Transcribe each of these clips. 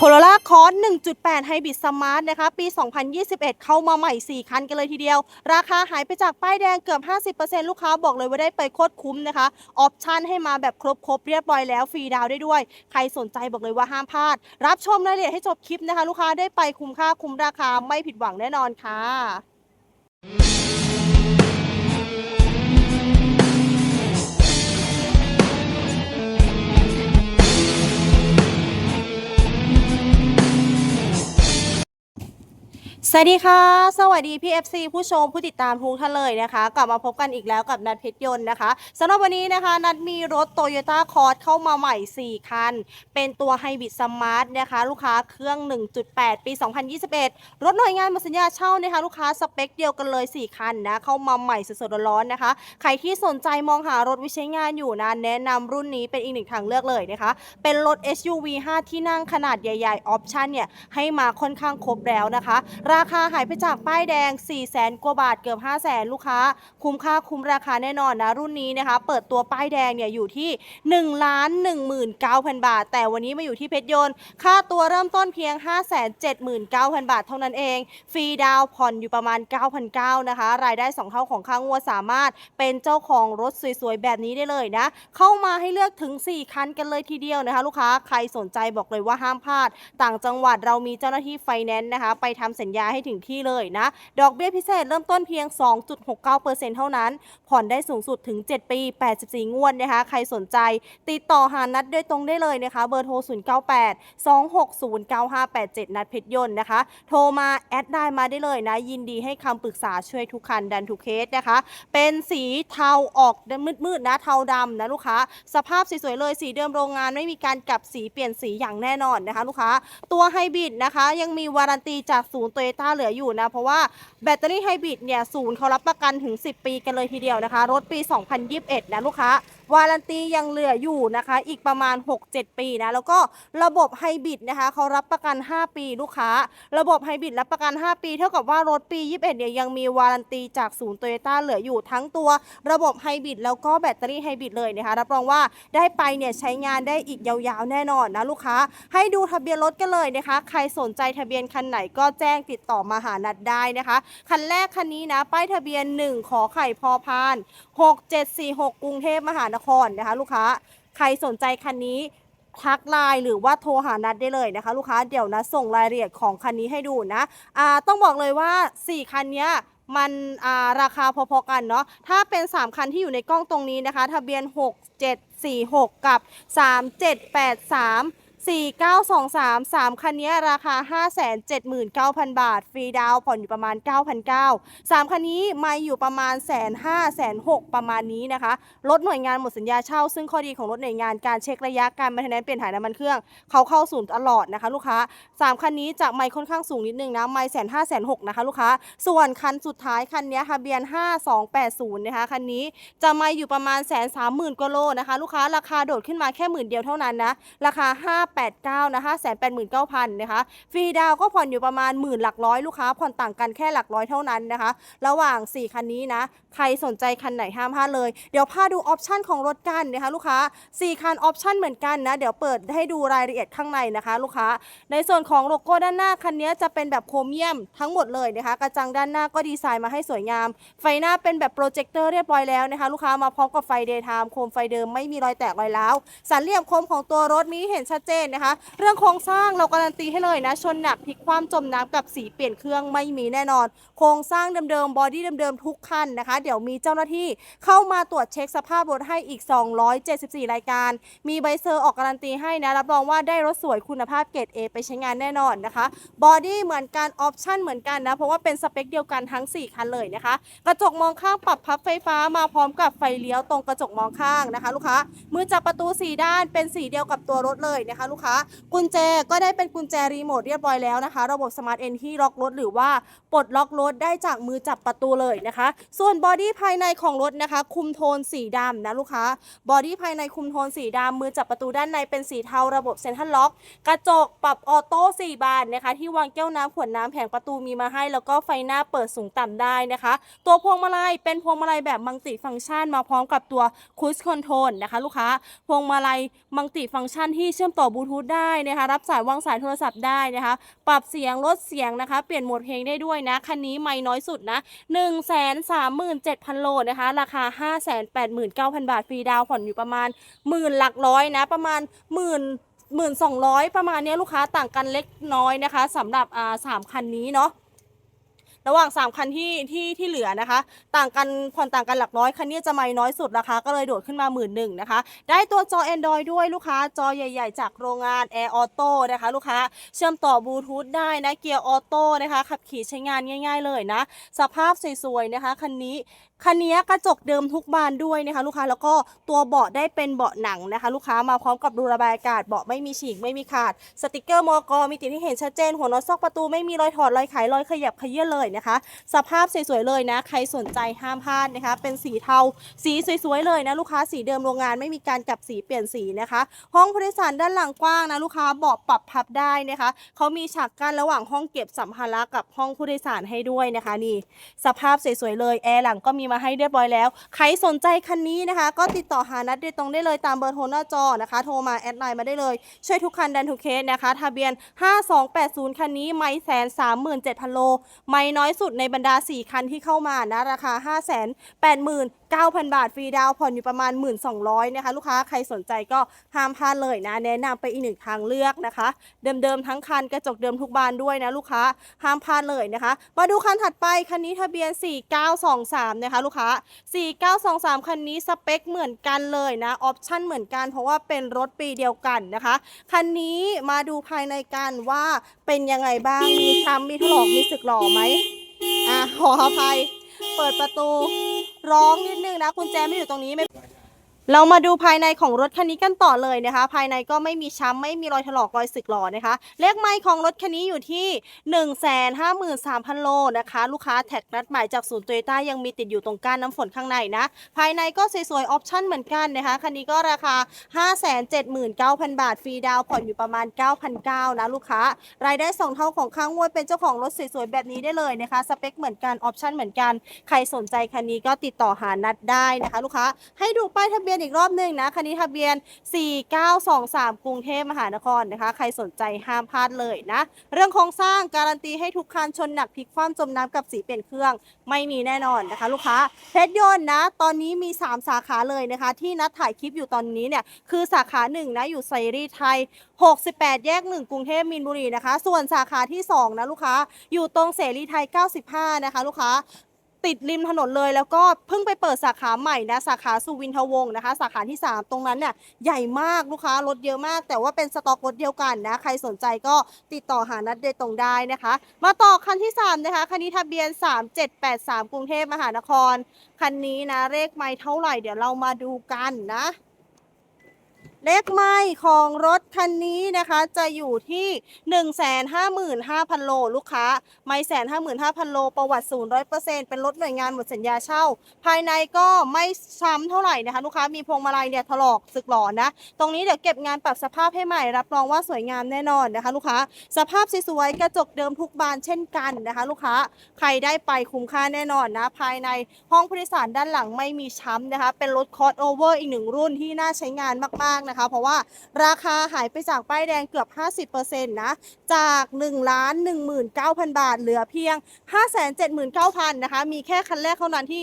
โคโรล่าคอร์ส1.8 ไฮบริดสมาร์ทนะคะ ปี 2021 เข้ามาใหม่ 4 คันกันเลยทีเดียว ราคาหายไปจากป้ายแดงเกือบ 50%ลูกค้าบอกเลยว่าได้ไปโคตรคุ้มนะคะ ออปชั่นให้มาแบบครบๆเรียบร้อยแล้ว ฟรีดาวได้ด้วย ใครสนใจบอกเลยว่าห้ามพลาด รับชมรายละเอียดให้จบคลิปนะคะ ลูกค้าได้ไปคุ้มค่าคุ้มราคาไม่ผิดหวังแน่นอนค่ะ สวัสดีค่ะ สวัสดีพี่ FC ผู้ชมผู้ติดตามทุกท่านเลยนะคะ กลับมาพบกันอีกแล้วกับนัดเพชรยนต์นะคะสำหรับวันนี้นะคะนัดมีรถ Toyota c o r s เข้ามาใหม่ 4 คัน เป็นตัว Hybrid Smart นะคะ ลูกค้าเครื่อง 1.8 ปี 2021 รถหน่วยงานมดสัญญาเช่านะคะ ลูกค้าสเปคเดียวกันเลย 4 คันนะ เข้ามาใหม่สดๆร้อนๆนะคะ ใครที่สนใจมองหารถวิใช้งานอยู่นะแนะนำรุ่นนี้เป็นอีกหนึ่งทางเลือกเลยนะคะ เป็นรถ SUV 5 ที่นั่งขนาดใหญ่ๆออปชั่นเนี่ยให้มาค่อนข้างครบแล้วนะคะราราคาหายไปจากป้ายแดง 4 0 0แสนกว่าบาทเกือบ 5 0 0แสนลูกค้า คุ้มค่าคุ้มราคาแน่นอนนะรุ่นนี้นะคะ เปิดตัวป้ายแดงเนี่ยอยู่ที่1ล้าน19,000 บาท แต่วันนี้มาอยู่ที่เพชรยนต์ ค่าตัวเริ่มต้นเพียง 579,000 บาทเท่านั้นเอง ฟรีดาวผ่อนอยู่ประมาณ 9,900นะคะ รายได้ 2 เท่าของค่างวดสามารถเป็นเจ้าของรถสวยๆ แบบนี้ได้เลยนะ เข้ามาให้เลือกถึง 4 คันกันเลยทีเดียวนะคะ ลูกค้าใครสนใจบอกเลยว่าห้ามพลาด ต่างจังหวัดเรามีเจ้าหน้าที่ไฟแนนซ์นะคะ ไปทำสัญญาให้ถึงที่เลยนะ ดอกเบี้ยพิเศษเริ่มต้นเพียง 2.69%เท่านั้น ผ่อนได้สูงสุดถึง 7 ปี 84 งวดนะคะ ใครสนใจติดต่อหานัดโดยตรงได้เลยนะคะ เบอร์โทร 098 260 9587 นัดเพชรยนต์นะคะ โทรมาแอดได้มาได้เลยนะ ยินดีให้คำปรึกษาช่วยทุกคันดันทุกเคสนะคะ เป็นสีเทาออกมืดๆนะ เทาดำนะลูกค้า สภาพสวยๆเลย สีเดิมโรงงานไม่มีการกลับสีเปลี่ยนสีอย่างแน่นอนนะคะ ลูกค้า ตัวไฮบริดนะคะ ยังมีวารันตีจากศูนย์โตโยต้าเหลืออยู่นะ เพราะว่าแบตเตอรี่ไฮบริดเนี่ยศูนย์เขารับประกันถึง 10 ปีกันเลยทีเดียวนะคะ รถปี 2021 นะลูกค้า วารันตียังเหลืออยู่นะคะ อีกประมาณ 6-7 ปีนะ แล้วก็ระบบไฮบริดนะคะเขารับประกัน 5 ปีลูกค้า ระบบไฮบริดรับประกัน 5 ปี เท่ากับว่ารถปี 21เนี่ยยังมีวารันตีจากศูนย์โตโยต้าเหลืออยู่ทั้งตัวระบบไฮบริดแล้วก็แบตเตอรี่ไฮบริดเลยนะคะรับรองว่าได้ไปเนี่ยใช้งานได้อีกยาวๆแน่นอนนะลูกค้า ให้ดูทะเบียนรถกันเลยนะคะ ใครสนใจทะเบียนคันไหนก็แจ้งติดต่อมาหานัดได้นะคะ คันแรกคันนี้นะ ป้ายทะเบียน 1 ขอไข่พอพาน 6746 กรุงเทพมหานครนะคะ ลูกค้าใครสนใจคันนี้ทักไลน์หรือว่าโทรหานัดได้เลยนะคะ ลูกค้าเดี๋ยวนะส่งรายละเอียดของคันนี้ให้ดูนะอ่าต้องบอกเลยว่า 4 คันเนี้ยมันอ่าราคาพอๆกันเนาะถ้าเป็น 3 คันที่อยู่ในกล้องตรงนี้นะคะ ทะเบียน 6746 กับ 3783 4923 3 คันนี้ราคา 579,000 บาท ฟรีดาวผ่อนอยู่ประมาณ 9,900 3 คันนี้มาอยู่ประมาณแสนห้าแสนหกประมาณนี้นะคะ รถหน่วยงานหมดสัญญาเช่า ซึ่งข้อดีของรถหน่วยงานการเช็คระยะการมาทนนเปลี่ยนถ่ายน้ำมันเครื่อง เขาเข้าศูนย์ตลอดนะคะ ลูกค้า 3 คันนี้จะไม่ค่อนข้างสูงนิดนึงนะ ไม่แสนห้าแสนหกนะคะ ลูกค้า ส่วนคันสุดท้ายคันนี้ทะเบียน 5280 นะคะ คันนี้จะมาอยู่ประมาณแสนสามหมื่นกว่าโลนะคะ ลูกค้าราคาโดดขึ้นมาแค่หมื่นเดียวเท่านั้นนะ ราคา5 589นะคะแสนแปดหมื่นเก้าพันนะคะฟรีดาวก็ผ่อนอยู่ประมาณหมื่นหลักร้อยลูกค้าผ่อนต่างกันแค่หลักร้อยเท่านั้นนะคะ ระหว่าง 4 คันนี้นะ ใครสนใจคันไหนห้ามพลาดเลย เดี๋ยวพาดูออปชันของรถกันนะคะลูกค้า 4 คันออปชันเหมือนกันนะ เดี๋ยวเปิดให้ดูรายละเอียดข้างในนะคะ ลูกค้า ในส่วนของโลโก้ด้านหน้าคันนี้จะเป็นแบบโครเมียมทั้งหมดเลยนะคะ กระจังด้านหน้าก็ดีไซน์มาให้สวยงาม ไฟหน้าเป็นแบบโปรเจคเตอร์เรียบร้อยแล้วนะคะ ลูกค้ามาพร้อมกับไฟเดย์ไทม์โคมไฟเดิมไม่มีรอยแตกรอยร้าวสันเหลี่ยมโคมของตัวรถมีเห็นชัดเจนนะคะ เรื่องโครงสร้างเราการันตีให้เลยนะ ชนหนักพลิกคว่ำจมน้ำกับสีเปลี่ยนเครื่องไม่มีแน่นอน โครงสร้างเดิมๆบอดี้เดิมๆทุกคันนะคะ เดี๋ยวมีเจ้าหน้าที่เข้ามาตรวจเช็คสภาพรถให้อีก 274 รายการ มีใบเซอร์ออกการันตีให้นะรับรองว่าได้รถสวยคุณภาพเกรด A ไปใช้งานแน่นอนนะคะบอดี้เหมือนกันออปชั่นเหมือนกันนะเพราะว่าเป็นสเปคเดียวกันทั้ง 4 คันเลยนะคะ กระจกมองข้างปรับพับไฟฟ้ามาพร้อมกับไฟเลี้ยวตรงกระจกมองข้างนะคะ ลูกค้ามือจับประตู 4 ด้านเป็นสีเดียวกับตัวรถเลยนะคะลูกค้า กุญแจก็ได้เป็นกุญแจรีโมทเรียบร้อยแล้วนะคะ ระบบสมาร์ทเอนที่ล็อกรถหรือว่าปลดล็อกรถได้จากมือจับประตูเลยนะคะ ส่วนบอดี้ภายในของรถนะคะ คุมโทนสีดำนะลูกค้า บอดี้ภายในคุมโทนสีดำมือจับประตูด้านในเป็นสีเทาระบบเซ็นทรัลล็อก กระจกปรับออโต้4บานนะคะ ที่วางแก้วน้ำขวดน้ำแผงประตูมีมาให้ แล้วก็ไฟหน้าเปิดสูงต่ำได้นะคะ ตัวพวงมาลัยเป็นพวงมาลัยแบบมัลติฟังก์ชันมาพร้อมกับตัวคูสคอนโทรลนะคะ ลูกค้า พวงมาลัยมัลติฟังก์ชันที่เชื่อมต่อบลูทูธได้นะคะ รับสายวางสายโทรศัพท์ได้นะคะ ปรับเสียงลดเสียงนะคะ เปลี่ยนโหมดเพลงได้ด้วยนะ คันนี้ไม่น้อยสุดนะ 1 3 7 0 0 0 โลนะคะ ราคา 5 8 9 0 0 0 บาท ฟรีดาวผ่อนอยู่ประมาณหมื่นหลักร้อยนะ ประมาณหมื่นหมื่นสองร้อยประมาณนี้ลูกค้าต่างกันเล็กน้อยนะคะสำหรับอ่าสามคันนี้เนาะ ระหว่าง 3 คันที่ที่ที่เหลือนะคะ ต่างกันผ่อนต่างกันหลักร้อยคันนี้จะไม่น้อยสุดราคาก็เลยโดดขึ้นมาหมื่นหนึ่งนะคะ ได้ตัวจอ Android ด้วยลูกค้าจอใหญ่ ๆ จากโรงงาน Air Auto นะคะ ลูกค้าเชื่อมต่อบลูทูธได้นะเกียร์ออโต้นะคะขับขี่ใช้งานง่าย ๆ เลยนะ สภาพสวยๆนะคะคันนี้ คันนี้กระจกเดิมทุกบานด้วยนะคะ ลูกค้าแล้วก็ตัวเบาะได้เป็นเบาะหนังนะคะ ลูกค้ามาพร้อมกับรูระบายอากาศเบาะไม่มีฉีกไม่มีขาด สติกเกอร์มอกมีติดให้เห็นชัดเจน หัวน็อตซอกประตูไม่มีรอยถอดรอยไขรอยขยับขยื่นเลยนะคะ สภาพสวยๆเลยนะ ใครสนใจห้ามพลาดนะคะ เป็นสีเทา สีสวยๆเลยนะลูกค้าสีเดิมโรงงานไม่มีการกลับสีเปลี่ยนสีนะคะ ห้องผู้โดยสารด้านหลังกว้างนะลูกค้าเบาะปรับพับได้นะคะเขามีฉากกั้นระหว่างห้องเก็บสัมภาระกับห้องผู้โดยสารให้ด้วยนะคะนี่ สภาพสวยๆเลยแอร์หลังก็มีมาให้เรียบร้อยแล้ว ใครสนใจคันนี้นะคะ ก็ติดต่อหานัดโดยตรงได้เลยตามเบอร์โทรหน้าจอนะคะ โทรมาแอดไลน์มาได้เลย ช่วยทุกคันดันทุกเคสนะคะ ทะเบียน 5280 คันนี้ไม่แสนสามหมื่นเจ็ดพันโล ไม่น้อยสุดในบรรดา 4 คันที่เข้ามานะ ราคา 5 8 9 0 0 0บาท ฟรีดาวผ่อนอยู่ประมาณ 1,200นะคะ ลูกค้าใครสนใจก็ห้ามพลาดเลยนะ แนะนำไปอีกหนึ่งทางเลือกนะคะ เดิมๆทั้งคันกระจกเดิมทุกบานด้วยนะลูกค้าห้ามพลาดเลยนะคะ มาดูคันถัดไป คันนี้ทะเบียน 4923 นะคะ ลูกค้า 4923 คันนี้สเปคเหมือนกันเลยนะออปชั่นเหมือนกัน เพราะว่าเป็นรถปีเดียวกันนะคะคันนี้มาดูภายในกันว่าเป็นยังไงบ้างมีช้ำมีถลอกมีสึกหล่อไหมอะขออภัย เปิดประตูร้องนิดนึงนะกุญแจไม่อยู่ตรงนี้ไม่ เรามาดูภายในของรถคันนี้กันต่อเลยนะคะ ภายในก็ไม่มีช้ำไม่มีรอยถลอกรอยสึกหรอนะคะ เลขไมล์ของรถคันนี้อยู่ที่ 1 5 3 0 0 0 โลนะคะ ลูกค้าแท็กนัดหมายจากศูนย์โตโยต้ายังมีติดอยู่ตรงก้านน้ำฝนข้างในนะ ภายในก็สวยๆออปชั่นเหมือนกันนะคะ คันนี้ก็ราคา 579,000 บาท ฟรีดาวผ่อนอยู่ประมาณ 9,900นะลูกค้ารายได้ 2 เท่าของข้างงวดเป็นเจ้าของรถสวยๆแบบนี้ได้เลยนะคะ สเปคเหมือนกันออปชั่นเหมือนกัน ใครสนใจคันนี้ก็ติดต่อหานัดได้นะคะ ลูกค้าให้ดูป้ายทะเบียนอีกรอบหนึ่งนะคันนี้ทะเบียน 4923 กรุงเทพมหานครนะคะ ใครสนใจห้ามพลาดเลยนะ เรื่องโครงสร้างการันตีให้ทุกคันชนหนักพลิกคว่ำจมน้ำกับสีเปลี่ยนเครื่องไม่มีแน่นอนนะคะ ลูกค้าเพชรยนต์นะ ตอนนี้มี 3 สาขาเลยนะคะ ที่นัดถ่ายคลิปอยู่ตอนนี้เนี่ยคือสาขาหนึ่งนะอยู่ไซรีไทย 68 แยก 1 กรุงเทพมีนบุรีนะคะ ส่วนสาขาที่ 2 นะลูกค้า อยู่ตรงเสรีไทย 95 นะคะ ลูกค้า ติดริมถนนเลยแล้วก็เพิ่งไปเปิดสาขาใหม่นะสาขาสุวินทวงศ์นะคะ สาขาที่ 3 ตรงนั้นเนี่ยใหญ่มากลูกค้ารถเยอะมาก แต่ว่าเป็นสต็อกรถเดียวกันนะ ใครสนใจก็ติดต่อหานัดโดยตรงได้นะคะ มาต่อคันที่ 3 นะคะ คันนี้ทะเบียน 3783 กรุงเทพมหานคร คันนี้นะเลขไม่เท่าไหร่เดี๋ยวเรามาดูกันนะ เลขไม้ของรถคันนี้นะคะจะอยู่ที่ 155,000 โล ลูกค้า ไม่แสนห้าหมื่นห้าพันโล ประวัติศูนย์ร้อยเปอร์เซ็นต์เป็นรถหน่วยงานหมดสัญญาเช่า ภายในก็ไม่ช้ำเท่าไหร่นะคะลูกค้า มีพวงมาลัยเนี่ยถลอกสึกหลอนนะ ตรงนี้เดี๋ยวเก็บงานปรับสภาพให้ใหม่ รับรองว่าสวยงามแน่นอนนะคะ ลูกค้า สภาพสวยๆ กระจกเดิมทุกบานเช่นกันนะคะ ลูกค้า ใครได้ไปคุ้มค่าแน่นอนนะ ภายในห้องผู้โดยสารด้านหลังไม่มีช้ำนะคะ เป็นรถคอร์สโอเวอร์อีกหนึ่งรุ่นที่น่าใช้งานมากๆนะคะ เพราะว่าราคาหายไปจากป้ายแดงเกือบ 50%นะจาก1ล้าน19,000 บาท เหลือเพียง 579,000นะคะมีแค่คันแรกเท่านั้นที่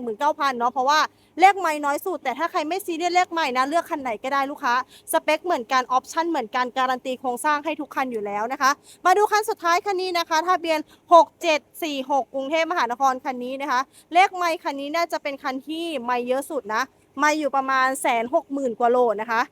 589,000เนาะเพราะว่าเลขไม่น้อยสุด แต่ถ้าใครไม่ซีเรียสเลขใหม่นะเลือกคันไหนก็ได้ลูกค้า สเปคเหมือนกันออปชั่นเหมือนกันการันตีโครงสร้างให้ทุกคันอยู่แล้วนะคะ มาดูคันสุดท้ายคันนี้นะคะทะเบียน 6746 กรุงเทพมหานครคันนี้นะคะ เลขไม่คันนี้น่าจะเป็นคันที่ไม่เยอะสุดนะ มาอยู่ประมาณแสนหกหมื่นกว่าโลนะคะ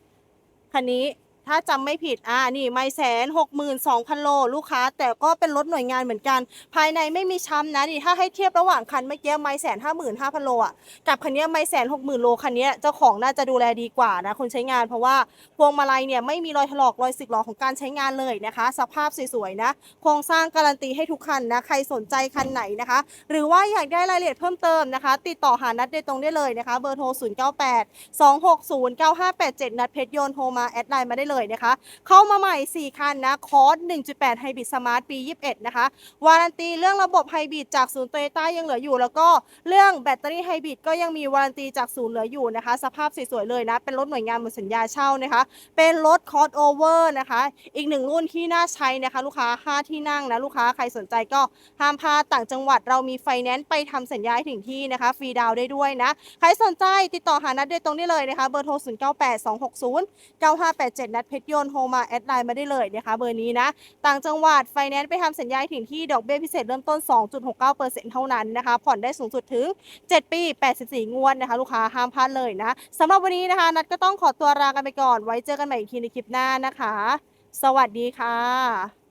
คันนี้ ถ้าจำไม่ผิด อ่า นี่ไม่แสนหกหมื่นสองพันโลลูกค้า แต่ก็เป็นรถหน่วยงานเหมือนกัน ภายในไม่มีช้ำนะนี่ถ้าให้เทียบระหว่างคันเมื่อกี้ไม่แสนห้าหมื่นห้าพันโลอะ กับคันนี้ไม่แสนหกหมื่นโลคันนี้เจ้าของน่าจะดูแลดีกว่านะคนใช้งานเพราะว่าพวงมาลัยเนี่ยไม่มีรอยถลอกรอยสึกหรอของการใช้งานเลยนะคะ สภาพสวยๆนะ โครงสร้างการันตีให้ทุกคันนะ ใครสนใจคันไหนนะคะ หรือว่าอยากได้รายละเอียดเพิ่มเติมนะคะ ติดต่อหานัดโดยตรงได้เลยนะคะ เบอร์โทร 098 260 9587 นัดเพชรโยนโทรมาแอดไลน์มาได้เลยเลยนะคะ เข้ามาใหม่ 4 คันนะ คอร์ส1.8 ไฮบริดสมาร์ทปี 21 นะคะ วารันตีเรื่องระบบไฮบริดจากศูนย์โตโยต้ายังเหลืออยู่ แล้วก็เรื่องแบตเตอรี่ไฮบริดก็ยังมีวารันตีจากศูนย์เหลืออยู่นะคะ สภาพสวยๆเลยนะ เป็นรถหน่วยงานหมดสัญญาเช่านะคะ เป็นรถคอร์สโอเวอร์นะคะ อีกหนึ่งรุ่นที่น่าใช้นะคะ ลูกค้า 5 ที่นั่งนะลูกค้าใครสนใจก็ห้ามพาต่างจังหวัดเรามีไฟแนนซ์ไปทำสัญญาให้ถึงที่นะคะฟรีดาวน์ได้ด้วยนะ ใครสนใจติดต่อหานัดโดยตรงได้เลยนะคะ เบอร์โทร 0 9 8 2 6 0 9 5 8 7 นัดเพชรยนต์โทรมาแอดไลน์มาได้เลยนะคะเบอร์นี้นะต่างจังหวัดไฟแนนซ์ไปทำสัญญาถึงที่ดอกเบี้ยพิเศษเริ่มต้น 2.69%เท่านั้นนะคะผ่อนได้สูงสุดถึง 7 ปี 84 งวดนะคะลูกค้าห้ามพลาดเลยนะสำหรับวันนี้นะคะนัดก็ต้องขอตัวลากันไปก่อน ไว้เจอกันใหม่อีกทีในคลิปหน้านะคะ สวัสดีค่ะ